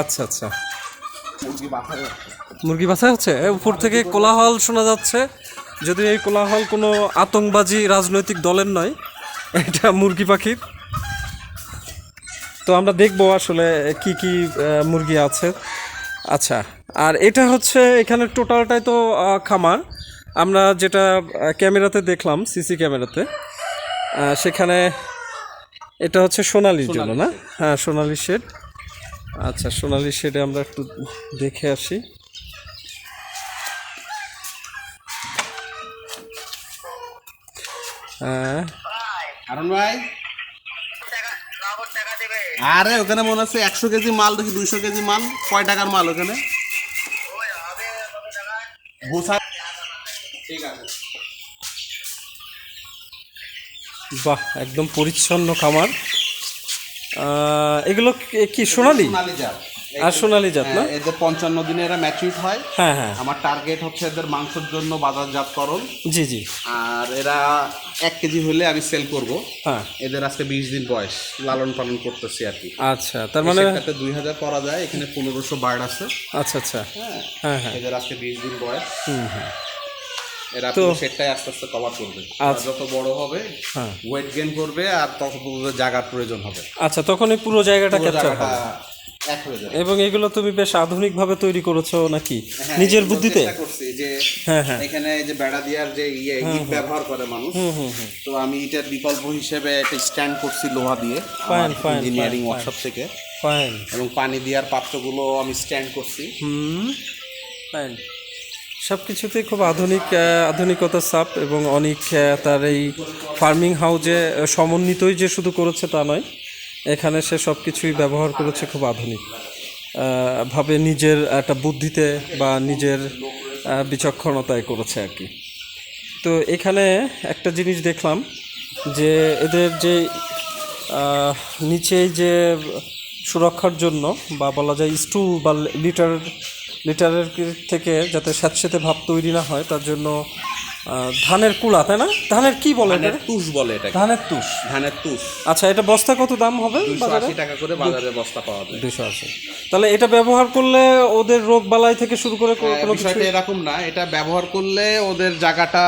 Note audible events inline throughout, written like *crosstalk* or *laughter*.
আচ্ছা আচ্ছা। মুরগি বাসায় হচ্ছে উপর থেকে কোলাহল শোনা যাচ্ছে। যদি এই কোলাহল কোনো আতঙ্কবাজি রাজনৈতিক দলের নয় এটা মুরগি পাখির। তো আমরা দেখব আসলে কি কি মুরগি আছে। আচ্ছা আর এটা হচ্ছে এখানে টোটালটাই তো খামার। আমরা যেটা ক্যামেরাতে দেখলাম সিসি ক্যামেরাতে সেখানে এটা হচ্ছে সোনালির জন্য না? হ্যাঁ সোনালি শেড আচ্ছা সোনালি শেডে আমরা একটু দেখে আসি। হ্যাঁ। আরন ভাই। আরে ওখানে মনে হচ্ছে একশো কেজি মাল দেখি দুইশো কেজি মাল। কয় টাকার মাল ওখানে? বাহ একদম পরিচ্ছন্ন খামার। এগুলো কি- সোনালি? আর সোনালি জাত না? হ্যাঁ, এদের পঞ্চান্ন দিনে এরা ম্যাচিউর হয়। হ্যাঁ হ্যাঁ। আমার টার্গেট হচ্ছে এদের মাংসের জন্য বাজারজাতকরণ। জি জি। আর এরা এক কেজি হলে আমি সেল করব। হ্যাঁ। এদের আজকে বিশ দিন বয়স লালন পালন করতেছি আর কি। আচ্ছা তার মানে দুই হাজার করা যায় এখানে পনেরোশো বার্ড আছে। আচ্ছা আচ্ছা। হ্যাঁ হ্যাঁ হ্যাঁ। এদের আজকে বিশ দিন বয়স। হুম হুম। এরা তো- সেটটাই আস্তে আস্তে কভার করবে। আচ্ছা। যত বড় হবে হ্যাঁ। ওয়েট গেইন করবে আর তত জায়গার প্রয়োজন হবে। আচ্ছা তখন এই পুরো জায়গাটা ক্যাপচার হবে হয়ে এবং এগুলো তুমি বেশ আধুনিক ভাবে তৈরি করেছ নাকি? হ্যাঁ, নিজের বুদ্ধিতে? যে হ্যাঁ হ্যাঁ। এখানে যে বেড়া দেওয়ার যে ইয়ে ইট ব্যবহার করে মানুষ তো আমি এটার বিকল্প হিসেবে একটা স্ট্যান্ড করছি লোহা দিয়ে ইঞ্জিনিয়ারিং ওয়ার্কশপ থেকে। ফাইন এবং পানি দেওয়ার পাত্রগুলো আমি স্ট্যান্ড করছি। হুম। ফাইন সব কিছুতেই খুব আধুনিক আধুনিকতার ছাপ এবং অনেক তার এই ফার্মিং হাউজে সমন্বিতই যে শুধু করেছে তা নয়, এখানে সে সব কিছুই ব্যবহার করেছে খুব আধুনিক। ভাবে নিজের একটা বুদ্ধিতে বা নিজের বিচক্ষণতায় করেছে আর কি। তো এখানে একটা জিনিস দেখলাম যে এদের যে নিচেই যে সুরক্ষার জন্য বা বলা যায় স্টুল বা লিটার লিটারের থেকে যাতে স্যাঁতস্যাঁতে ভাব তৈরি না হয় তার জন্য ধানের কুলা তাই না? ধানের কি বলে এটা তুষ বলে এটাকে। ধানের তুষ। ধানের তুষ। আচ্ছা এটা বস্তা কত দাম হবে বাজারে? টাকা করে বাজারে বস্তা পাওয়া যায়। তাহলে এটা ব্যবহার করলে ওদের রোগ বালাই থেকে শুরু করে কোনো কিছু এরকম না এটা ব্যবহার করলে ওদের জায়গাটা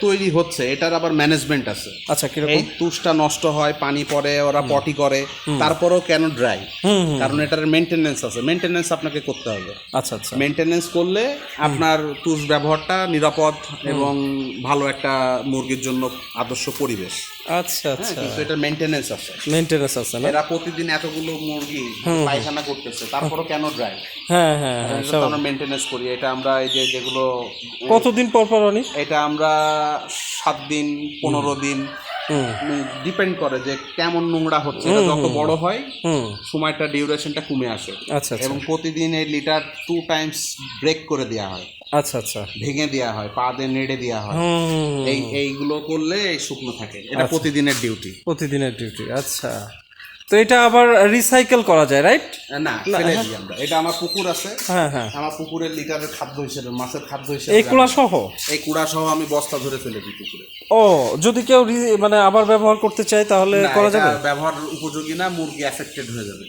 তৈরি হচ্ছে এটার আবার ম্যানেজমেন্ট আছে। আচ্ছা কীরকম? এই তুষটা নষ্ট হয় পানি পড়ে ওরা পটি করে তারপরেও কেন ড্রাই কারণ এটার মেনটেনেন্স আছে। মেনটেনেন্স আপনাকে করতে হবে। আচ্ছা আচ্ছা। মেনটেনেন্স করলে আপনার তুষ ব্যবহারটা নিরাপদ এবং ভালো একটা মুরগির জন্য আদর্শ পরিবেশ। আচ্ছা হ্যাঁ আচ্ছা। কিন্তু এটা মেনটেনেন্স আছে। মেনটেনেন্স আছে না? এরা প্রতিদিন এতগুলো মুরগি পায়খানা করতেছে তারপরও কেন ড্রাই হ্যাঁ হ্যাঁ হ্যাঁ আমরা মেনটেনেন্স করি। এটা আমরা এই যে যেগুলো কতদিন পর পর অনেক? এটা আমরা সাত দিন পনেরো দিন। ডিপেন্ড করে যে কেমন নোংরা হচ্ছে। এটা যত বড় হয় সময়টা ডিউরেশনটা কমে আসে। আচ্ছা আচ্ছা। এবং প্রতিদিন এই লিটার টু টাইমস ব্রেক করে দেওয়া হয়। আচ্ছা আচ্ছা। ভেঙে দেওয়া হয় পা দিয়ে নেড়ে দেওয়া হয়। এই এইগুলো করলে শুকনো থাকে। এটা প্রতিদিনের ডিউটি প্রতিদিনের ডিউটি আচ্ছা। তো এটা আবার রিসাইকেল করা যায় রাইট না ফেলে দিই আমরা। এটা আমার পুকুর আছে। হ্যাঁ হ্যাঁ। আমার পুকুরের লিটারের খাদ্য হিসেবে মাছের খাদ্য হিসেবে এই কুলা সহ এই কুড়া সহ আমি বস্তা ধরে ফেলে দিই পুকুরে। ও যদি কেউ মানে আবার ব্যবহার করতে চায় তাহলে করা যাবে? ব্যবহার উপযোগী না মুরগি অ্যাফেক্টেড হয়ে যাবে।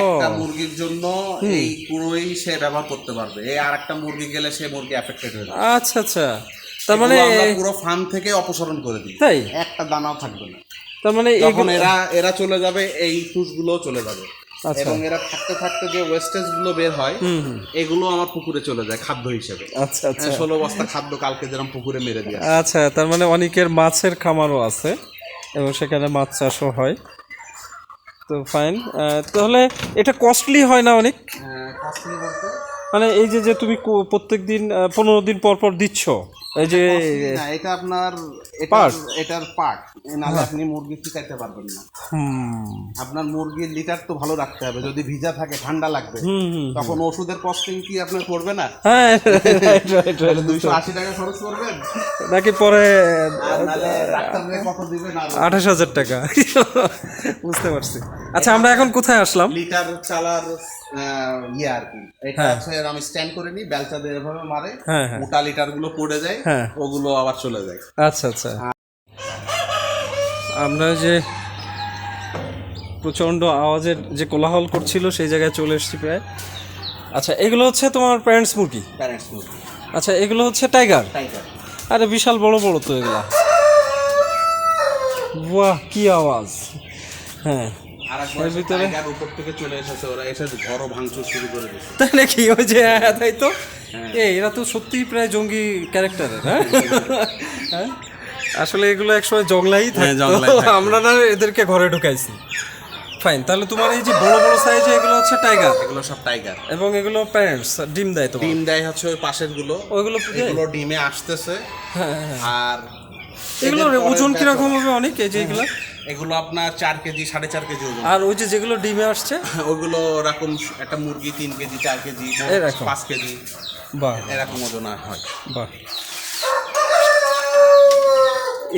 একটা মুরগির জন্য এই পুরোই সে ব্যবহার করতে পারবে। এই আর একটা মুরগি গেলে সে মুরগি অ্যাফেক্টেড হয়ে যাবে। আচ্ছা আচ্ছা। তার মানে পুরো ফার্ম থেকে অপসারণ করে দিই। তাই? একটা দানাও থাকবে না। তার মানে এগুলো এরা এরা চলে যাবে এই তুষগুলো চলে যাবে। আচ্ছা। এবং এরা থাকতে থাকতে যে ওয়েস্টেজগুলো বের হয় এগুলো আমার পুকুরে চলে যায় খাদ্য হিসেবে। আচ্ছা আচ্ছা। ষোলো বস্তা খাদ্য কালকে যেরকম পুকুরে মেরে দিয়ে। আচ্ছা তার মানে অনেকের মাছের খামারও আছে এবং সেখানে মাছ চাষও হয়। তো ফাইন তাহলে এটা কস্টলি হয় না অনেক আহ, মানে এই যে যে তুমি প্রত্যেক দিন পনেরো দিন পর পর দিচ্ছ এই যে এটা আপনার? এটার এটার পার্ট। নাহলে আপনি মুরগি শিখাইতে পারবেন না। আপনার মুরগির লিটার তো ভালো রাখতে হবে। যদি ভিজা থাকে ঠান্ডা লাগবে তখন ওষুধের কস্টিং কি আপনার করবে না? হ্যাঁ. *laughs* দুইশো আশি টাকা খরচ করবেন। নাকি পরে আঠাশ হাজার টাকা। বুঝতে পারছি। আচ্ছা আমরা এখন কোথায় আসলাম? লিটার চালার ইয়ে আর কি। এটা হচ্ছে আমি স্ট্যান্ড করে নিই বেলচা দিয়ে এভাবে মারে। হ্যাঁ হ্যাঁ। মোটা লিটারগুলো পড়ে যায় হ্যাঁ। ওগুলো আবার চলে যায়। আচ্ছা আচ্ছা। আমরা যে প্রচণ্ড আওয়াজের যে কোলাহল করছিল সেই জায়গায় চলে এসেছি প্রায়। আচ্ছা এগুলো হচ্ছে তোমার প্যারেন্টস মুরগি? প্যারেন্টস মুরগি। আচ্ছা এগুলো হচ্ছে টাইগার টাইগার আরে বিশাল বড় বড় তো এগুলা। বাহ কি আওয়াজ। হ্যাঁ। এর ভিতরে? উপর থেকে চলে এসেছে ওরা এসে ঘরও ভাঙচুর শুরু করে দিয়েছে। তাই নাকি? ওই যে হ্যাঁ, তাই তো। এ এরা তো সত্যিই প্রায় জঙ্গি ক্যারেক্টারের হ্যাঁ? হ্যাঁ? আসলে এগুলো একসময় জংলাই হ্যাঁ, থাকতো। আমরা না এদেরকে ঘরে ঢুকাইছি। ফাইন তাহলে তোমার এই যে বড় বড় সাইজে এগুলো হচ্ছে টাইগার এগুলো সব টাইগার এবং এগুলো প্যারেন্টস ডিম দেয় তোমার? ডিম দেয় হচ্ছে ওই পাশেরগুলো ওইগুলো এগুলো ডিমে আসতেছে। হ্যাঁ হ্যাঁ আর পরের ওজন কীরকম হবে অনেক এই যে এগুলো? এগুলো আপনার চার কেজি সাড়ে চার কেজি ওজন। আর ওই যে যেগুলো ডিমে আসছে? *laughs* ওইগুলো এরকম একটা মুরগি তিন কেজি চার কেজি পাঁচ কেজি বাহ। এরকম ওজন হয়। বাহ।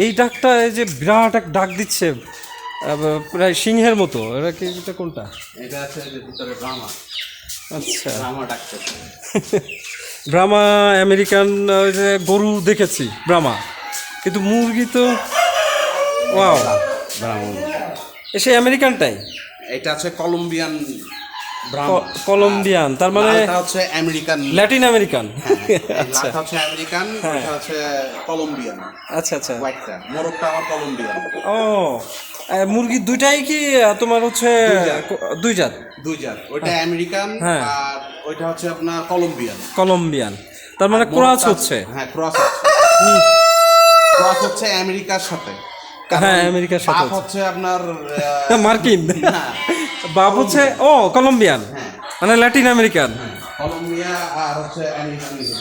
এই ডাকটা এই যে বিরাট এক ডাক দিচ্ছে প্রায় সিংহের মতো। এরা কি এটা কোনটা? এটা আছে যে ভিতরে ড্রামা আচ্ছা। ড্রামা ডাকছে। ব্রাহ্মা আমেরিকান ওই যে গরু দেখেছি ব্রাহ্মা। কিন্তু মুরগি তো ওয়াও। এ সেই আমেরিকানটাই? এটা আছে কলম্বিয়ান ব্রাহ্মা কলম্বিয়ান তার মানে হচ্ছে আমেরিকান। Latin American. আচ্ছা হচ্ছে আমেরিকান এটা হচ্ছে কলম্বিয়ান। আচ্ছা আচ্ছা। হোয়াইটটা মোরগটা আমার কলম্বিয়ান। ও আহ, মুরগির দুইটাই কি তোমার হচ্ছে দুই জাত। দুই জাত? ওইটা আমেরিকান হ্যাঁ। আর ওইটা হচ্ছে আপনার কলম্বিয়ান। কলম্বিয়ান। তার মানে ক্রাস হচ্ছে হ্যাঁ ক্রস হচ্ছে। ক্রস হচ্ছে আমেরিকার সাথে। হ্যাঁ, আমেরিকার সাথে। হচ্ছে। আপনার মার্কিন। বাপ ও কলম্বিয়ান? মানে ল্যাটিন আমেরিকান? কলম্বিয়া আর হচ্ছে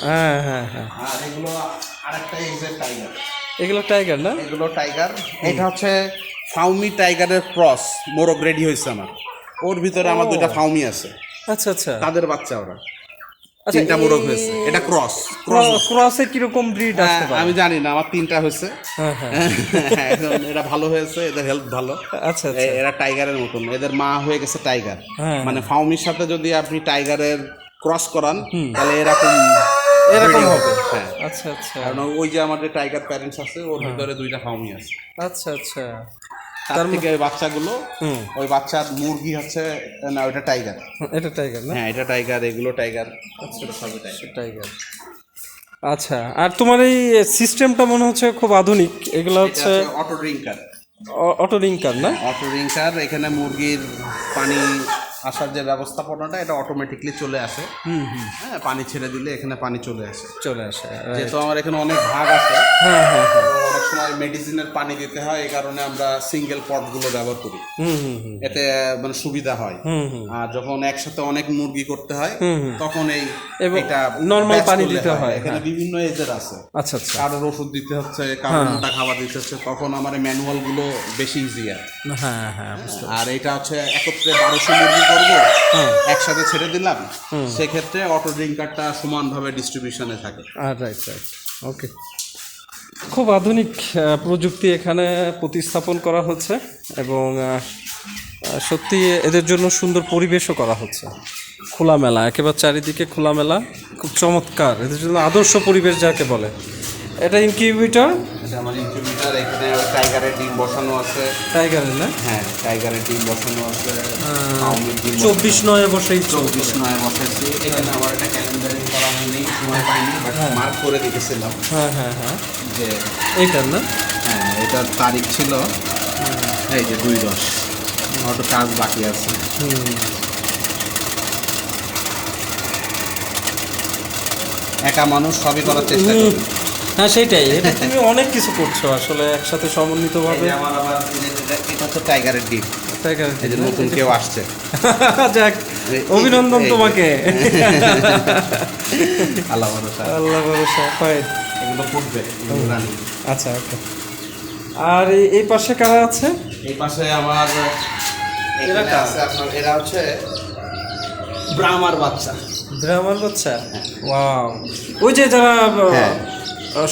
হ্যাঁ হ্যাঁ হ্যাঁ। আর এগুলো আরেকটা এক্সের টাইগার এগুলো টাইগার না? এগুলো টাইগার এটা হচ্ছে ফাউমি টাইগারের ক্রস মোরগ রেডি হয়েছে আমার। ওর ভিতরে আমার দুইটা ফাউমি আছে। আচ্ছা আচ্ছা। তাদের বাচ্চা ওরা। তিনটা মোরগ হয়েছে। এটা ক্রস ক্রসে কীরকম ব্রিড আসতে পারে? আমি জানি না আমার তিনটা হয়েছে। হ্যাঁ হ্যাঁ। *laughs* এটা ভালো হয়েছে এদের হেলথ ভালো। আচ্ছা আচ্ছা। এরা টাইগারের মতন। এদের মা হয়ে গেছে টাইগার হ্যাঁ। মানে ফাউমির সাথে যদি আপনি টাইগারের ক্রস করান তাহলে এরকম এরকম হবে। হ্যাঁ। আচ্ছা আচ্ছা। কারণ ওই যে আমাদের টাইগার প্যারেন্টস আছে ওর ভিতরে দুইটা ফাউমি আছে। আচ্ছা আচ্ছা। তার থেকে ওই বাচ্চাগুলো ওই বাচ্চার মুরগি হচ্ছে না ওইটা টাইগার এটা টাইগার না? হ্যাঁ এটা টাইগার এগুলো টাইগার টাইগার টাইগার আচ্ছা আর তোমার এই সিস্টেমটা মনে হচ্ছে খুব আধুনিক। এগুলো হচ্ছে অটো ড্রিঙ্কার অটো রিঙ্কার না? অটো ড্রিঙ্কার এখানে মুরগির পানি আসার যে ব্যবস্থাপনাটা এটা অটোমেটিকলি চলে আসে। হুম হুম। হ্যাঁ পানি ছেড়ে দিলে এখানে পানি চলে আসে। চলে আসে যেহেতু আমার এখানে অনেক ভাগ আছে হ্যাঁ হ্যাঁ হ্যাঁ। সময় মেডিসিনের পানি দিতে হয় এই কারণে আমরা সিঙ্গেল পটগুলো ব্যবহার করি। এতে মানে সুবিধা হয়। আর যখন একসাথে অনেক মুরগি করতে হয়। তখন এই এটা batch পানি দিতে হয়, এখানে হ্যাঁ। বিভিন্ন এজের আছে। আচ্ছা আচ্ছা। কারোর ওষুধ দিতে হচ্ছে কারোর মোটা খাবার দিতে হচ্ছে তখন আমার ম্যানুয়ালগুলো বেশি ইজিয়ার হ্যাঁ হ্যাঁ আর এটা হচ্ছে একত্রে বারোশো মুরগি করব হ্যাঁ একসাথে ছেড়ে দিলাম সেক্ষেত্রে অটো ড্রিঙ্কারটা সমানভাবে ডিস্ট্রিবিউশনে থাকে। রাইট রাইট ওকে খুব আধুনিক প্রযুক্তি এখানে প্রতিস্থাপন করা হচ্ছে এবং সত্যি এদের জন্য সুন্দর পরিবেশও করা হচ্ছে। খোলামেলা, একেবারে চারিদিকে খোলামেলা, খুব চমৎকার। এদের জন্য আদর্শ পরিবেশ যাকে বলে। এটা ইনকিউবেটর। ইনকিউবেটার এখানে টাইগারের ডিম বসানো আছে। টাইগারের না? হ্যাঁ টাইগারের ডিম বসানো আছে। চব্বিশ নয় বসেই চব্বিশ নয় বসাচ্ছি এখানে আমার একটা ক্যালেন্ডারিং করা হয়নি সময় পাইনি বাট মার্ক করে রেখেছিলাম। হ্যাঁ হ্যাঁ হ্যাঁ। যে এইটার না? হ্যাঁ এটার তারিখ ছিল এই যে দুই দশ। আমার তো কাজ বাকি আছে। একা মানুষ সবই করার চেষ্টা করি হ্যাঁ সেটাই। এটা তুমি অনেক কিছু করছ আসলে একসাথে সমন্বিতভাবে। আমার আবার এটা- এটা টাইগারের ডিম টাইগার এই যে নতুন কেউ আসছে। *laughs* যাক অভিনন্দন তোমাকে। *laughs* আল্লাহ ভরসা। আল্লাহ ভরসা এগুলো ফুটবে আচ্ছা ওকে। আর এই- এই পাশে কারা আছে? এই পাশে আমার এরা আছে আপনার এরা হচ্ছে ব্রাহ্মার বাচ্চা। ড্রামার বাচ্চা? ওয়াও ওই যে যারা হ্যাঁ।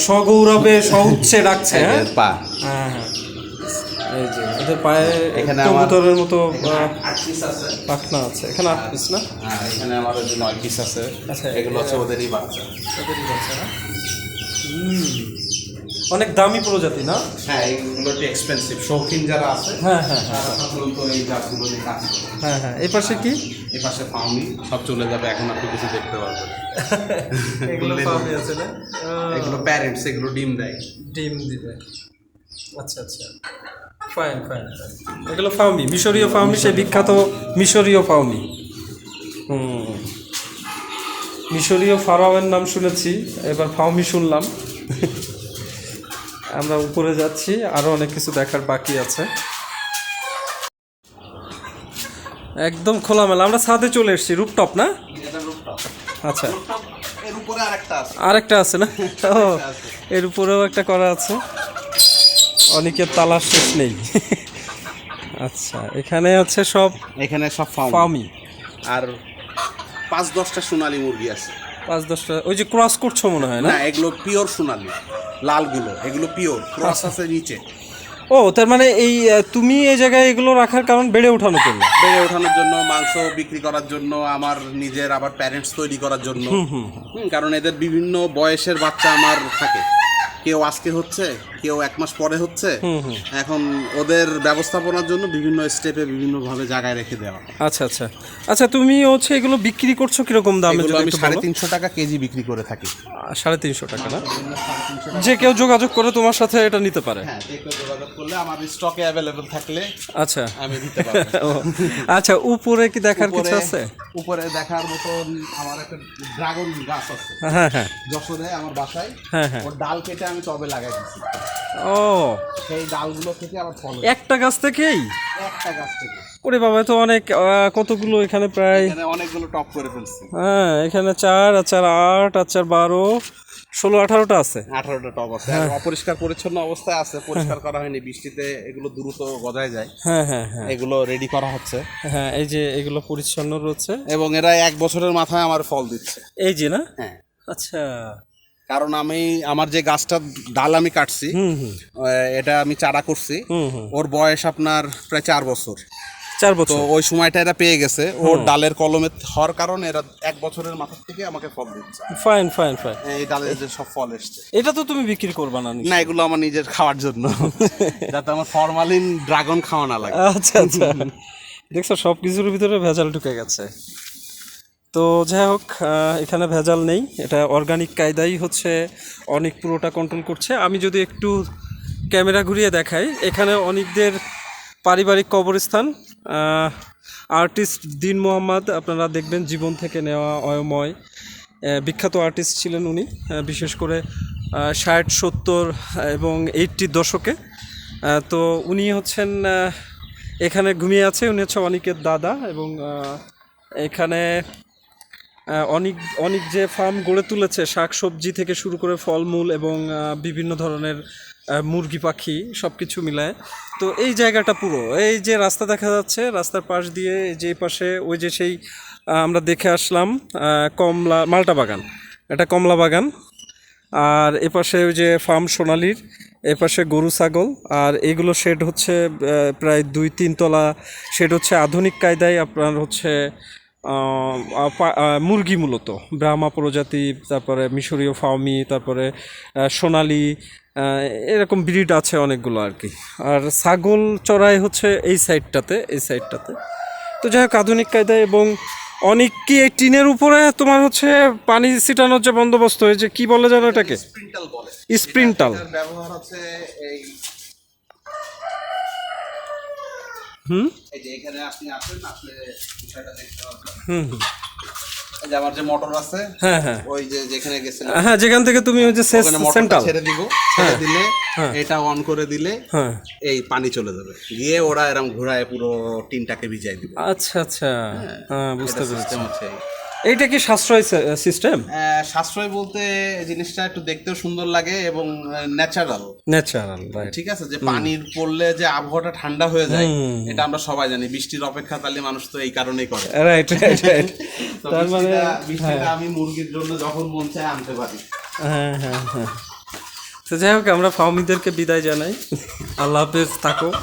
সগৌরবে সউচ্চে ডাকছে হ্যাঁ? পা। হ্যাঁ হ্যাঁ। এই যে পায়ে এখানে আমাদের কবুতরের মতো পাখনা আছে। এখানে আট পিস না? হ্যাঁ এখানে আমার ওই যে নয় পিস আছে। আচ্ছা, এগুলো হচ্ছে ওদেরই বাচ্চা। ওদেরই বাচ্চা না হুম। অনেক দামি প্রজাতি না? হ্যাঁ এইগুলো একটু এক্সপেন্সিভ শৌখিন যারা আছে হ্যাঁ হ্যাঁ হ্যাঁ। সাধারণত এই জাতগুলো নিয়ে কাজ করে। হ্যাঁ হ্যাঁ। এই পাশে কি? এই পাশে ফাউমি সব চলে যাবে এখন আপনি কিছু দেখতে পারবেন। *laughs* এগুলো পাবে আছে না? এগুলো প্যারেন্টস এগুলো ডিম দেয়। ডিম দিবে। আচ্ছা আচ্ছা। ফাইন ফাইন এগুলো ফাউমি মিশরীয় ফাউমি সে বিখ্যাত মিশরীয় ফাউমি হুম। মিশরীয় ফারাওয়ের নাম শুনেছি এবার ফাউমি শুনলাম। *laughs* আমরা উপরে যাচ্ছি আরও অনেক কিছু দেখার বাকি আছে। একদম খোলামেলা আমরা ছাদে চলে এসেছি রুপটপ না? আচ্ছা। আরেকটা আছে। না? ও এর উপরেও একটা করা আছে। অনেকের তালার শেষ নেই। আচ্ছা এখানে হচ্ছে সব এখানে সব ফার্ম ফার্মি আর পাঁচ দশটা সোনালী মুরগি আছে। পাঁচ দশটা ওই যে ক্রস করছ মনে হয় না? না এগুলো পিওর সোনালি। লালগুলো এগুলো পিওর। ক্রস আছে নিচে। ও তার মানে এই তুমি এই জায়গায় এগুলো রাখার কারণ বেড়ে ওঠানো জন্য? বেড়ে ওঠানোর জন্য মাংস বিক্রি করার জন্য আমার নিজের আবার প্যারেন্টস তৈরি করার জন্য। কারণ এদের বিভিন্ন বয়সের বাচ্চা আমার থাকে। কেউ আজকে হচ্ছে কেউ এক মাস পরে হচ্ছে এখন ওদের ব্যবস্থাপনার জন্য বিভিন্ন স্টেপে বিভিন্নভাবে জায়গায় রেখে দেওয়া আচ্ছা আচ্ছা। আচ্ছা তুমি হচ্ছে এগুলো বিক্রি করছ কীরকম দামে আমি সাড়ে? তিনশো টাকা কেজি বিক্রি করে থাকি। সাড়ে তিনশো টাকা না? যে কেউ যোগাযোগ করে তোমার সাথে এটা নিতে পারে। হ্যাঁ যে কেউ যোগাযোগ করলে আমার স্টকে অ্যাভেলেবেল থাকলে আচ্ছা। আমি দিতে পারব। *laughs* আচ্ছা উপরে কি দেখার কিছু আছে? উপরে দেখার মতন আমার একটা ড্রাগন গাছ আছে। হ্যাঁ হ্যাঁ। যশোরে আমার বাসায়। হ্যাঁ হ্যাঁ। ওর ডাল কেটে আমি টবে লাগাই দিচ্ছি ও। সেই ডালগুলো থেকে আবার ফল। একটা গাছ থেকেই? একটা গাছ থেকে। ওরে বাবা তো অনেক কতগুলো এখানে প্রায়? অনেকগুলো টপ করে ফেলছি। হ্যাঁ এখানে চার আর চার আট আর চার বারো ষোলো আঠারোটা আছে। আঠারোটা টপ আছে। আর অপরিষ্কার পরিচ্ছন্ন অবস্থায় আছে পরিষ্কার করা হয়নি। বৃষ্টিতে এগুলো দ্রুত গজায় যায়। হ্যাঁ হ্যাঁ হ্যাঁ। এগুলো রেডি করা হচ্ছে। হ্যাঁ এই যে এগুলো পরিচ্ছন্ন রয়েছে। এবং এরা এক বছরের মাথায় আমার ফল দিচ্ছে। এই যে না? হ্যাঁ। আচ্ছা। কারণ আমি আমার যে গাছটার ডাল আমি কাটছি এটা আমি চারা করছি। ওর বয়স আপনার প্রায় চার বছর। চার তো বছর ওই সময়টা এরা পেয়ে গেছে। ওর ডালের কলমে হওয়ার কারণে এরা এক বছরের মাথা থেকে আমাকে ফল দিচ্ছে। Fine fine fine. এই ডালের যে সব ফল এসছে। এটা তো তুমি বিক্রি করবা না না এগুলো আমার নিজের খাওয়ার জন্য। *laughs* যাতে আমার ফরমালিন ড্রাগন খাওয়া না লাগে। আচ্ছা আচ্ছা। দেখছ সব কিছুর ভিতরে ভেজাল ঢুকে গেছে। তো যাই হোক এখানে ভেজাল নেই। এটা অর্গানিক কায়দাই হচ্ছে, অনেক পুরোটা কন্ট্রোল করছে। আমি যদি একটু ক্যামেরা ঘুরিয়ে দেখাই, এখানে অনেকদের পারিবারিক কবরস্থান। আর্টিস্ট দিন মোহাম্মদ, আপনারা দেখবেন জীবন থেকে নেওয়া অয়ময়। বিখ্যাত আর্টিস্ট ছিলেন উনি বিশেষ করে ষাট, সত্তর এবং এইটটির দশকে। তো উনি হচ্ছেন এখানে ঘুমিয়ে আছে। উনি হচ্ছে অনিকের দাদা এবং এখানে অনেক অনেক যে ফার্ম গড়ে তুলেছে, শাক সবজি থেকে শুরু করে ফলমূল এবং বিভিন্ন ধরনের মুরগি, পাখি সব কিছু মিলায়। তো এই জায়গাটা পুরো, এই যে রাস্তা দেখা যাচ্ছে, রাস্তার পাশ দিয়ে যে পাশে, ওই যে সেই আমরা দেখে আসলাম কমলা, মালটা বাগান। এটা কমলা বাগান। আর এপাশে ওই যে ফার্ম সোনালির এপাশে গরু, ছাগল। আর এগুলো শেড হচ্ছে প্রায় দুই তিন তলা শেড হচ্ছে আধুনিক কায়দায়, আপনার হচ্ছে মুরগি মূলত ব্রাহ্মা প্রজাতি তারপরে মিশরীয় ফাউমি তারপরে সোনালি এরকম ব্রিড আছে অনেকগুলো আর কি। আর ছাগল চড়াই হচ্ছে এই সাইডটাতে এই সাইডটাতে। তো যাই হোক আধুনিক কায়দায় এবং অনেক কি এই টিনের উপরে তোমার হচ্ছে পানি ছিটানোর যে বন্দোবস্ত হয়েছে কি বলে জানো এটাকে? স্প্রিন্টাল ব্যবহার হচ্ছে এই হুম? এই যে এখানে আপনি আসেন আসলে বিষয়টা দেখতে যে আমার যে মোটর আছে হ্যাঁ হ্যাঁ। ওই যে যেখানে গেছিলাম। হ্যাঁ যেখান থেকে তুমি ওই যে ওখানে ছেড়ে দিব ছেড়ে দিলে এটা অন করে দিলে হ্যাঁ। এই পানি চলে যাবে। গিয়ে ওরা এরকম ঘোরায় পুরো টিনটাকে ভিজাই দিবে। আচ্ছা আচ্ছা। হ্যাঁ বুঝতে পেরেছি। এইটা কি সাশ্রয় সিস্টেম আহ, সাশ্রয় বলতে জিনিসটা একটু দেখতেও সুন্দর লাগে এবং ন্যাচারাল ন্যাচারাল ঠিক আছে যে পানির পড়লে যে আবহাওয়াটা ঠান্ডা হয়ে যায় এটা আমরা সবাই জানি বৃষ্টির অপেক্ষা তাহলে মানুষ তো এই কারণেই করে। রাইট রাইট রাইট তার মানে বৃষ্টিটা- বৃষ্টিটা আমি মুরগির জন্য যখন মন চায় আনতে পারি। হ্যাঁ হ্যাঁ হ্যাঁ। তো যাই হোক আমরা ফাউমিদেরকে বিদায় জানাই। আল্লাহ হাফেজ থাকো। *laughs*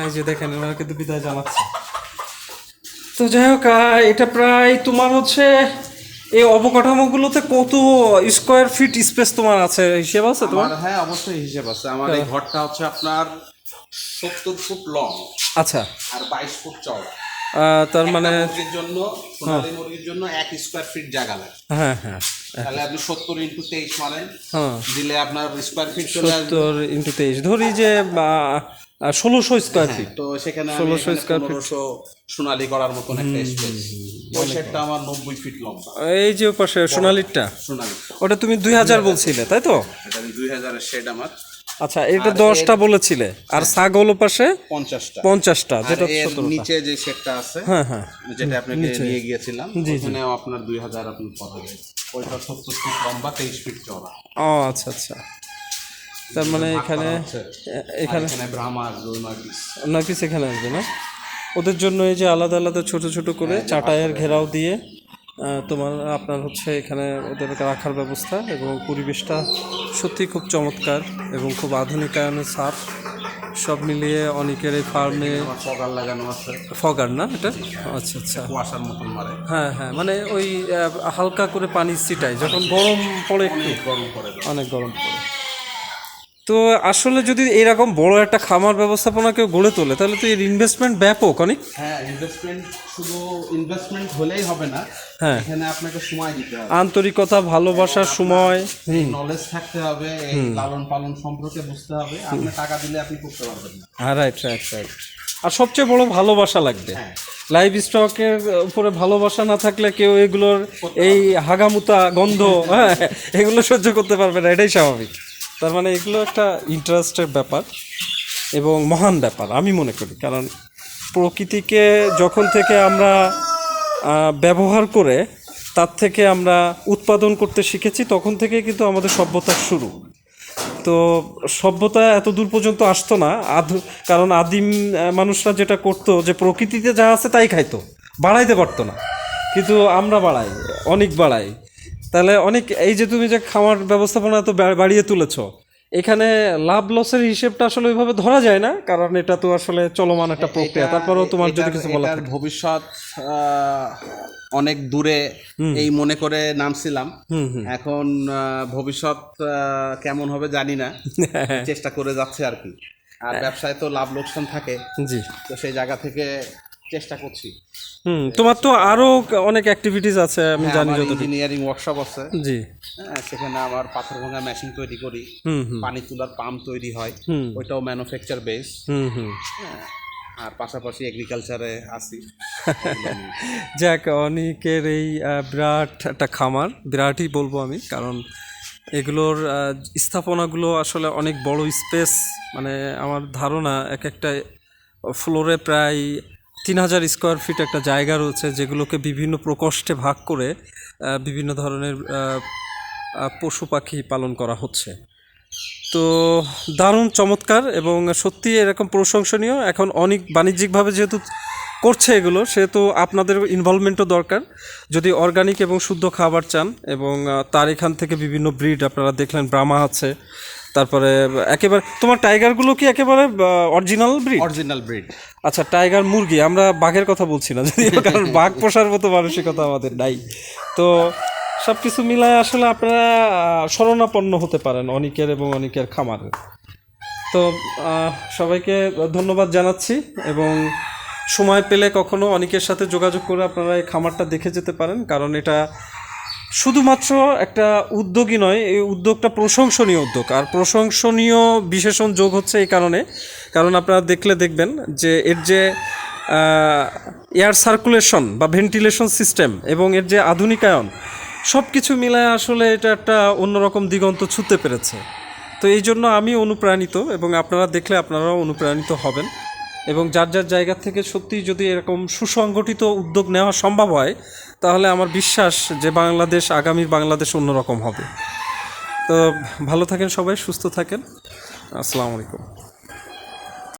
এই যে দেখেন ওরা কিন্তু বিদায় জানাচ্ছে। তো যাই হোক এটা প্রায় তোমার হচ্ছে এই অবকাঠামোগুলোতে কত স্কোয়ার ফিট স্পেস তোমার আছে? হিসেব আছে তোমার? হ্যাঁ অবশ্যই হিসেব আছে। আমার এই ঘরটা হচ্ছে আপনার সত্তর ফুট লং আচ্ছা। আর বাইশ ফুট চওড়া। তার মানে মুরগির জন্য সোনালী মুরগির জন্য এক স্কোয়ার ফিট জায়গা লাগে। হ্যাঁ হ্যাঁ। তাহলে আপনি সত্তর ইন্টু তেইশ মারেন। হ্যাঁ। দিলে আপনার স্কোয়ার ফিট চলে সত্তর ইন্টু তেইশ। ধরি যে ষোলোশো স্কোয়ার ফিট তো সেখানে আমি 1600 এখানে square feet। পনেরোশো সোনালী করার মতন একটা স্পেস ওই আমার নব্বই ফিট লম্বা। এই যে পাশে সোনালী। ওটা তুমি দুই হাজার বলছিলে তাই তো? দুই হাজারের শেড আমার। আচ্ছা এটা দশটা বলেছিলে। আর ছাগল পাশে? পঞ্চাশটা। পঞ্চাশটা যেটা নিচে যে সেটটা আছে হ্যাঁ হ্যাঁ। যেটা আপনাকে নিয়ে গিয়েছিলাম ওখানেও আপনার দুই হাজার আপনি পাওয়া যায় ওইটা সত্তর ফিট লম্বা তেইশ ফিট চওড়া। ও আচ্ছা আচ্ছা। তার মানে এখানে এখানে নাকি সেখানে আসবে না? ওদের জন্য এই যে আলাদা আলাদা ছোট ছোট করে চাটায়ের ঘেরাও দিয়ে তোমার আপনার হচ্ছে এখানে ওদের রাখার ব্যবস্থা এবং পরিবেশটা সত্যি খুব চমৎকার এবং খুব আধুনিকায়নের সাপ সব মিলিয়ে অনেকের এই ফার্মে ফগার লাগানো আছে। ফগার না এটা? আচ্ছা আচ্ছা। কুয়াশার মতন মারে। হ্যাঁ হ্যাঁ মানে ওই হালকা করে পানি ছিটায় যখন গরম পড়ে একটু। গরম পড়ে। অনেক গরম পড়ে। তো আসলে যদি এরকম বড় একটা খামার ব্যবস্থাপনা কেউ গড়ে তোলে তাহলে তো এর ইনভেস্টমেন্ট ব্যাপক অনেক? হ্যাঁ ইনভেস্টমেন্ট শুধু ইনভেস্টমেন্ট হলেই হবে না। হ্যাঁ। এখানে আপনাকে সময় দিতে হবে। আন্তরিকতা ভালোবাসার সময়। নলেজ থাকতে হবে এই লালন পালন সম্পর্কে বুঝতে হবে। আপনি টাকা দিলে আপনি করতে পারবেন না। হ্যাঁ রাইট রাইট রাইট আর সবচেয়ে বড় ভালোবাসা লাগবে। হ্যাঁ। লাইভ স্টকের উপরে ভালোবাসা না থাকলে কেউ এগুলোর এই হাগামুতা গন্ধ হ্যাঁ এগুলো সহ্য করতে পারবে না এটাই স্বাভাবিক। তার মানে এগুলো একটা ইন্টারেস্টের ব্যাপার এবং মহান ব্যাপার, আমি মনে করি। কারণ প্রকৃতিকে যখন থেকে আমরা ব্যবহার করে তার থেকে আমরা উৎপাদন করতে শিখেছি, তখন থেকে কিন্তু আমাদের সভ্যতার শুরু। তো সভ্যতা এত দূর পর্যন্ত আসতো না। আধু, কারণ আদিম মানুষরা যেটা করতো যে প্রকৃতিতে যা আছে তাই খাইতো, বাড়াইতে পারতো না। কিন্তু আমরা বাড়াই, অনেক বাড়াই। তাহলে অনেক এই যে তুমি যে খামার ব্যবস্থাপনা তো বাড়িয়ে তুলেছ এখানে লাভ লসের হিসেবটা আসলে ওইভাবে ধরা যায় না? কারণ এটা তো আসলে চলমান একটা প্রক্রিয়া। তারপরেও তোমার যদি কিছু বলা ভবিষ্যৎ অনেক দূরে এই মনে করে নামছিলাম। এখন ভবিষ্যৎ কেমন হবে জানি না। *laughs* চেষ্টা করে যাচ্ছে আর কি। আর ব্যবসায় তো লাভ লোকসান থাকে। জি। তো সেই জায়গা থেকে চেষ্টা করছি। হুম তোমার তো আরও অনেক অ্যাক্টিভিটিস আছে আমি জানি যত ইঞ্জিনিয়ারিং ওয়ার্কশপ আছে। জি। হ্যাঁ, সেখানে আমার পাথর ভাঙা মেশিন তৈরি করি। পানি তোলার পাম্প তৈরি হয়। ওইটাও ম্যানুফ্যাকচার বেস হুম হুম। আর পাশাপাশি এগ্রিকালচারে আছি। *laughs* যাক অনেকের এই বিরাট একটা খামার বিরাটই বলব আমি কারণ এগুলোর স্থাপনাগুলো আসলে অনেক বড় স্পেস মানে আমার ধারণা এক একটা ফ্লোরে প্রায় তিন হাজার স্কোয়ার ফিট একটা জায়গা রয়েছে যেগুলোকে বিভিন্ন প্রকোষ্ঠে ভাগ করে বিভিন্ন ধরনের পশু পাখি পালন করা হচ্ছে। তো দারুণ চমৎকার এবং সত্যি এরকম প্রশংসনীয়। এখন অনেক বাণিজ্যিকভাবে যেহেতু করছে এগুলো, সেহেতু আপনাদের ইনভলভমেন্টও দরকার। যদি অর্গানিক এবং শুদ্ধ খাবার চান এবং তার এখান থেকে বিভিন্ন ব্রিড আপনারা দেখলেন, ব্রাহ্মা আছে তারপরে একেবারে তোমার টাইগারগুলো কি একেবারে অরিজিনাল ব্রিড অরিজিনাল ব্রিড আচ্ছা টাইগার মুরগি আমরা বাঘের কথা বলছি না যদিও *laughs* কারণ বাঘ পোষার মতো মানসিকতা আমাদের নাই। তো সব কিছু মিলায় আসলে আপনারা শরণাপন্ন হতে পারেন অনেকের এবং অনেকের খামারের তো সবাইকে ধন্যবাদ জানাচ্ছি এবং সময় পেলে কখনো অনেকের সাথে যোগাযোগ করে আপনারা এই খামারটা দেখে যেতে পারেন কারণ এটা শুধুমাত্র একটা উদ্যোগই নয়, এই উদ্যোগটা প্রশংসনীয় উদ্যোগ। আর প্রশংসনীয় বিশেষণ যোগ হচ্ছে এই কারণে। কারণ আপনারা দেখলে দেখবেন যে এর যে এয়ার সার্কুলেশন বা ভেন্টিলেশন সিস্টেম এবং এর যে আধুনিকায়ন সব কিছু মিলায় আসলে এটা একটা অন্যরকম দিগন্ত ছুঁতে পেরেছে। তো এই জন্য আমি অনুপ্রাণিত এবং আপনারা দেখলে আপনারাও অনুপ্রাণিত হবেন এবং যার যার জায়গা থেকে সত্যি যদি এরকম সুসংগঠিত উদ্যোগ নেওয়া সম্ভব হয় তাহলে আমার বিশ্বাস যে বাংলাদেশ, আগামী বাংলাদেশ অন্যরকম হবে। তো ভালো থাকেন সবাই, সুস্থ থাকেন। আসসালামু আলাইকুম।